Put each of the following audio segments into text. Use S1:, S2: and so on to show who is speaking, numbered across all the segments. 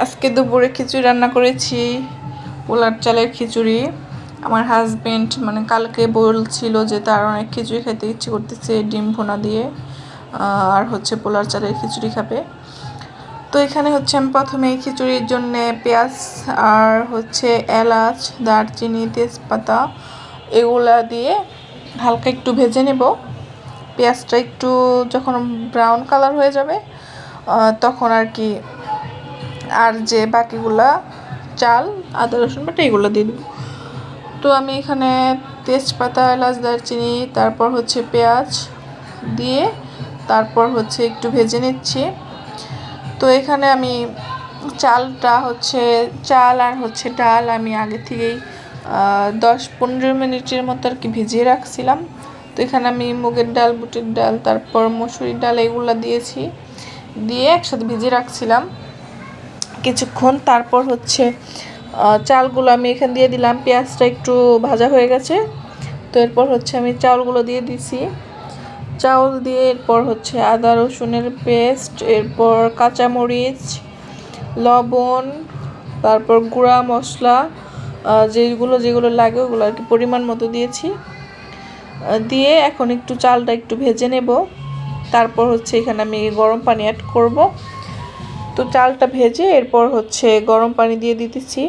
S1: আজকে দুপুরে খিচুড়ি রান্না করেছি, পোলার চালের খিচুড়ি। আমার হাজব্যান্ড মানে কালকে বলছিল যে তার অনেক খিচুড়ি খেতে ইচ্ছে করতেছে ডিম ভুনা দিয়ে আর হচ্ছে পোলার চালের খিচুড়ি খাবে। তো এখানে হচ্ছে আমি প্রথমে এই খিচুড়ির জন্য পেঁয়াজ আর হচ্ছে এলাচ, দারচিনি, তেজপাতা এগুলা দিয়ে হালকা একটু ভেজে নেব। পেঁয়াজটা একটু যখন ব্রাউন কালার হয়ে যাবে তখন আর কি আর যে বাকিগুলা চাল, আদা, রসুন, বাটা এগুলো দিয়ে দেবো। তো আমি এখানে তেজপাতা, এলাচ, দারচিনি, তারপর হচ্ছে পেঁয়াজ দিয়ে তারপর হচ্ছে একটু ভেজে নিচ্ছি। তো এখানে আমি চালটা হচ্ছে, চাল আর হচ্ছে ডাল আমি আগে থেকেই দশ পনেরো মিনিটের মতো আর কি ভিজিয়ে রাখছিলাম। তো এখানে আমি মুগের ডাল, বুটের ডাল, তারপর মসুরির ডাল এগুলো দিয়েছি। দিয়ে একসাথে ভিজিয়ে রাখছিলাম। কিছুক্ষণ। তারপর হচ্ছে চালগুলো আমি এখানে দিয়ে দিলাম। পেঁয়াজটা একটু ভাজা হয়ে গেছে। তো এরপর হচ্ছে আমি চাউলগুলো দিয়ে দিছি। চাউল দিয়ে এরপর হচ্ছে আদা, রসুনের পেস্ট, এরপর কাঁচামরিচ, লবণ, তারপর গুঁড়া মশলা যেগুলো যেগুলো লাগে ওগুলো আর কি পরিমাণ মতো দিয়েছি। দিয়ে এখন একটু চালটা একটু ভেজে নেব। তারপর হচ্ছে এখানে আমি গরম পানি অ্যাড করব। তো চালটা ভেজে এরপর হচ্ছে গরম পানি দিয়ে দিতেছি।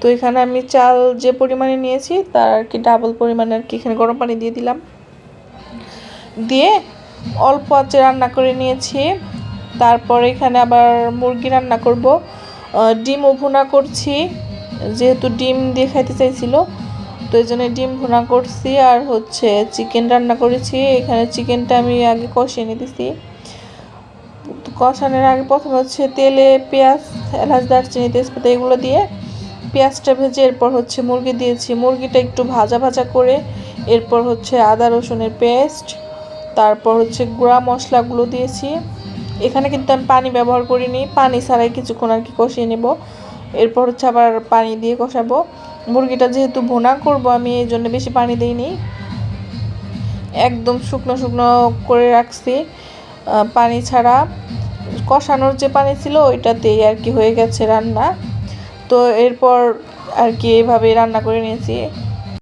S1: তো এখানে আমি চাল যে পরিমাণে নিয়েছি, তার আর কি ডাবল পরিমাণে আর কি এখানে গরম পানি দিয়ে দিলাম। দিয়ে অল্প আঁচে রান্না করে নিয়েছি। তারপর এখানে আবার মুরগি রান্না করব। ডিম ডিমও ভুনা করছি, যেহেতু ডিম দিয়ে খাইতে চাইছিল, তো এই জন্য ডিম ভুনা করছি। আর হচ্ছে চিকেন রান্না করেছি। এখানে চিকেনটা আমি আগে কষিয়ে নিতেছি। কষানোর আগে প্রথমে হচ্ছে তেলে পেঁয়াজ, এলাচ, দারচিনি, তেজপাতা এগুলো দিয়ে পেঁয়াজটা ভেজে এরপর হচ্ছে মুরগি দিয়েছি। মুরগিটা একটু ভাজা ভাজা করে এরপর হচ্ছে আদা, রসুনের পেস্ট, তারপর হচ্ছে গুঁড়া মশলাগুলো দিয়েছি। এখানে কিন্তু আমি পানি ব্যবহার করিনি, পানি ছাড়াই কিছুক্ষণ আর কি কষিয়ে নেব। এরপর হচ্ছে আবার পানি দিয়ে কষাবো। মুরগিটা যেহেতু ভুনা করব, আমি এই জন্য বেশি পানি দিইনি। একদম শুকনো শুকনো করে রাখছি পানি ছাড়া। কষানোর যে পানি ছিল ওইটাতেই আর কি হয়ে গেছে রান্না। তো এরপর আর কি এভাবে রান্না করে নিয়েছি।